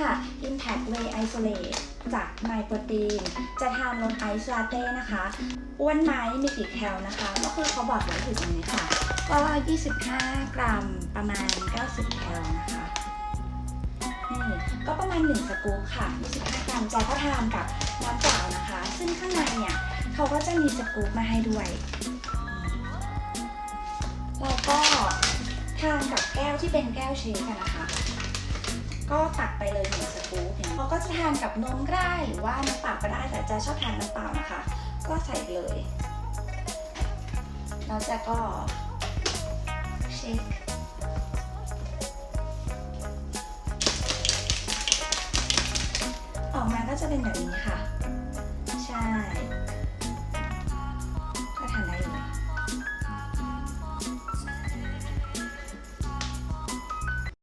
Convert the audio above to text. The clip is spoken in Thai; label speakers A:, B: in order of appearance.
A: ค่ะ Impact Whey Isolate จาก My Protein จะทานรสไอซ์ลาเต้นะคะอ้วนไหมมีกี่แคลนะคะ ก็คือเขาบอกไว้อยู่ตรงนี้ค่ะก็25 กรัมประมาณ 90 แคลนะคะนี่ก็ประมาณ 1 สกู๊ปค่ะ 25 กรัมแจก็ทานกับน้ำเปล่านะคะ ซึ่งข้างในเนี่ยเขาก็จะมีสกู๊ปมาให้ด้วยแล้วก็ทานกับแก้วที่เป็นแก้วเชคกันนะคะ ก็ตักไปเลยหนึ่งสกู๊ปเนี่ยเราก็จะทานกับนมก็ได้หรือว่าน้ำเปล่าก็ได้แต่จะชอบทานน้ำเปล่านะคะ ก็ใส่ไปเลยแล้วจะก็เชคออกมาก็จะเป็นแบบนี้ค่ะ